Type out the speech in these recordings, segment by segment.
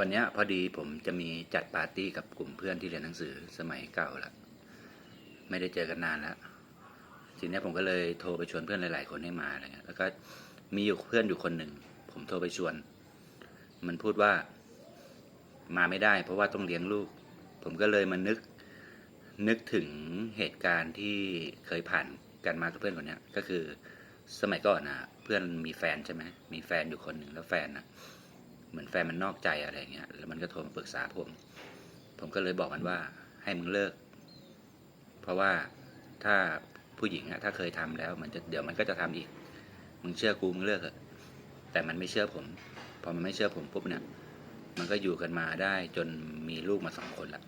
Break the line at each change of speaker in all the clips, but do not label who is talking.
วันนี้พอดีผมจะมีจัดปาร์ตี้กับกลุ่มเพื่อนที่เรียนหนังสือสมัยเก่าแล้วไม่ได้เจอกันนานแล้วทีนี้ผมก็เลยโทรไปชวนเพื่อนหลาย ๆ คนให้มาอะไรเงี้ยแล้วก็มีอยู่เพื่อนอยู่คนหนึ่งผมโทรไปชวน มันพูดว่ามาไม่ได้ เพราะว่าต้องเลี้ยงลูก ผมก็เลยมานึก นึกถึงเหตุการณ์ที่เคยผ่านกันมากับเพื่อนคนนี้ก็คือสมัยก่อนนะเพื่อนมีแฟนใช่ไหมมีแฟนอยู่คนหนึ่งแล้วแฟนนะ เหมือนแฟนมันนอกใจอะไรเงี้ย แล้วมันก็โทรมาปรึกษาผม ผมก็เลยบอกมันว่าให้มึงเลิก เพราะว่าถ้าผู้หญิงอะถ้าเคยทำแล้ว มันจะเดี๋ยวมันก็จะทำอีก มึงเชื่อกูมึงเลิกเถอะแต่มันไม่เชื่อผม พอมันไม่เชื่อผมปุ๊บเนี่ย มันก็อยู่กันมาได้จนมีลูกมาสองคนละ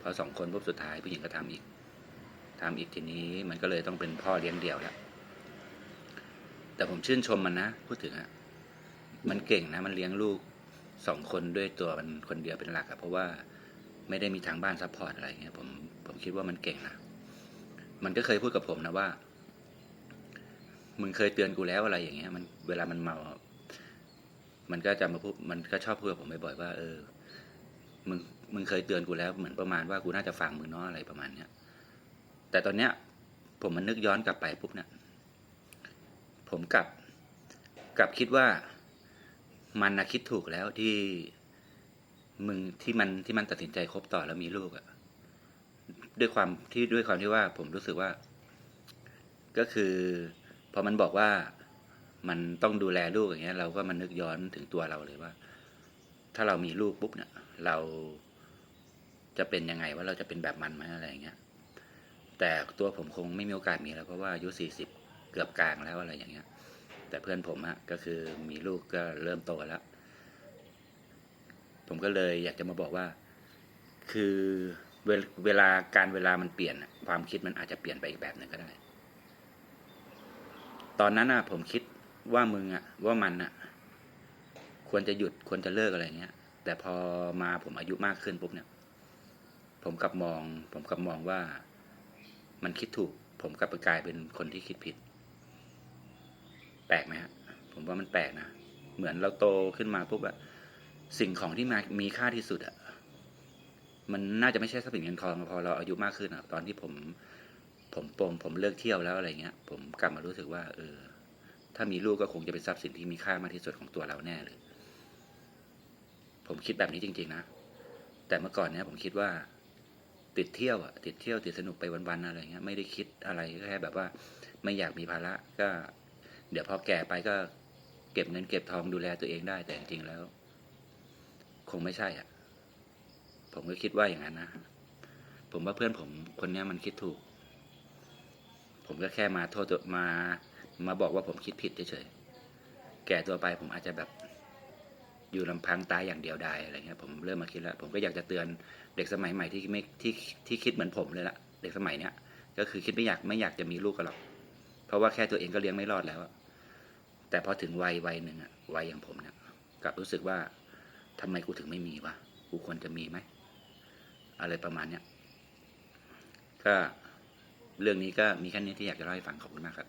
พอสองคนปุ๊บสุดท้ายผู้หญิงก็ทำอีกทำอีกทีนี้มันก็เลยต้องเป็นพ่อเลี้ยงเดี่ยวแล้วแต่ผมชื่นชมมันนะพูดถึงอะมันเก่งนะ มันเลี้ยงลูก สองคนด้วยตัวมันคนเดียวเป็นหลักอะเพราะว่าไม่ได้มีทางบ้านซัพพอร์ตอะไรเงี้ยผมผมคิดว่ามันเก่งนะมันก็เคยพูดกับผมนะว่า มึงเคยเตือนกูแล้วอะไรอย่างเงี้ย มันเวลามันเมา มันก็จะมาพูดมันก็ชอบพูดกับผมบ่อยๆว่า เออมึงมึงเคยเตือนกูแล้วเหมือนประมาณว่ากูน่าจะฟังมึงเนาะอะไรประมาณเนี้ยแต่ตอนเนี้ย ผมมันนึกย้อนกลับไปปุ๊บเนี่ยผมกลับกลับคิดว่า มันนะคิดถูกแล้วที่มึงที่มันที่มันตัดสินใจคบต่อแล้วมีลูกอะด้วยความที่ด้วยความที่ว่าผมรู้สึกว่า ก็คือพอมันบอกว่ามันต้องดูแลลูกอย่างเงี้ย เราก็มันนึกย้อนถึงตัวเราเลยว่า ถ้าเรามีลูกปุ๊บเนี่ย เราจะเป็นยังไงว่าเราจะเป็นแบบมันไหมอะไรอย่างเงี้ย แต่ตัวผมคงไม่มีโอกาสมีแล้วเพราะว่าอายุสี่สิบเกือบกลางแล้วอะไรอย่างเงี้ย แต่เพื่อนผมอะก็คือมีลูกก็เริ่มโตแล้ว ผมก็เลยอยากจะมาบอกว่า คือเวลเวลาการเวลามันเปลี่ยนความคิดมันอาจจะเปลี่ยนไปอีกแบบหนึ่งก็ได้ ตอนนั้นน่ะ ผมคิดว่ามึงอะว่ามันอะควรจะหยุดควรจะเลิกอะไรเงี้ย แต่พอมาผมอายุมากขึ้นปุ๊บเนี่ย ผมกลับมอง ผมกลับมองว่ามันคิดถูก ผมกลับกลายเป็นคนที่คิดผิด ปลกไหมฮะผมว่ามันแปลกนะเหมือนเราโตขึ้นมาปุ๊บอะสิ่งของที่มามีค่าที่สุดอะมันน่าจะไม่ใช่ทรัพย์สินเงินทองพอเราอายุมากขึ้นอะตอนที่ผม ผมปมผมเลิกเที่ยวแล้วอะไรเงี้ย ผมกลับมารู้สึกว่า เออ ถ้ามีลูกก็คงจะเป็นทรัพย์สินที่มีค่ามากที่สุดของตัวเราแน่เลย ผมคิดแบบนี้จริง ๆ นะ แต่เมื่อก่อนเนี้ยผมคิดว่า ติดเที่ยวอะติดเที่ยวติดสนุกไปวันๆอะไรเงี้ยไม่ได้คิดอะไรแค่แบบว่า ไม่อยากมีภาระก็ เดี๋ยวพอแก่ไปก็เก็บเงินเก็บทองดูแลตัวเองได้แต่จริงๆแล้ว คงไม่ใช่อะ ผมก็คิดว่าอย่างนั้นนะ ผมว่าเพื่อนผมคนนี้มันคิดถูก ผมก็แค่มาโทษตัวมา มาบอกว่าผมคิดผิดเฉยๆ แก่ตัวไปผมอาจจะแบบอยู่ลำพังตายอย่างเดียวดายอะไรเงี้ยผมเริ่มมาคิดแล้ว ผมก็อยากจะเตือนเด็กสมัยใหม่ที่ไม่ที่ที่คิดเหมือนผมเลยละเด็กสมัยเนี้ยก็คือคิดไม่อยากไม่อยากจะมีลูกกันหรอก เพราะว่าแค่ตัวเองก็เลี้ยงไม่รอดแล้วอะ แต่พอถึงวัยวัยหนึ่งอะวัยอย่างผมเนี่ยกลับรู้สึกว่าทำไมกูถึงไม่มีวะกูควรจะมีไหมอะไรประมาณเนี้ยก็เรื่องนี้ก็มีแค่นี้ที่อยากจะเล่าให้ฟังขอบคุณมากครับ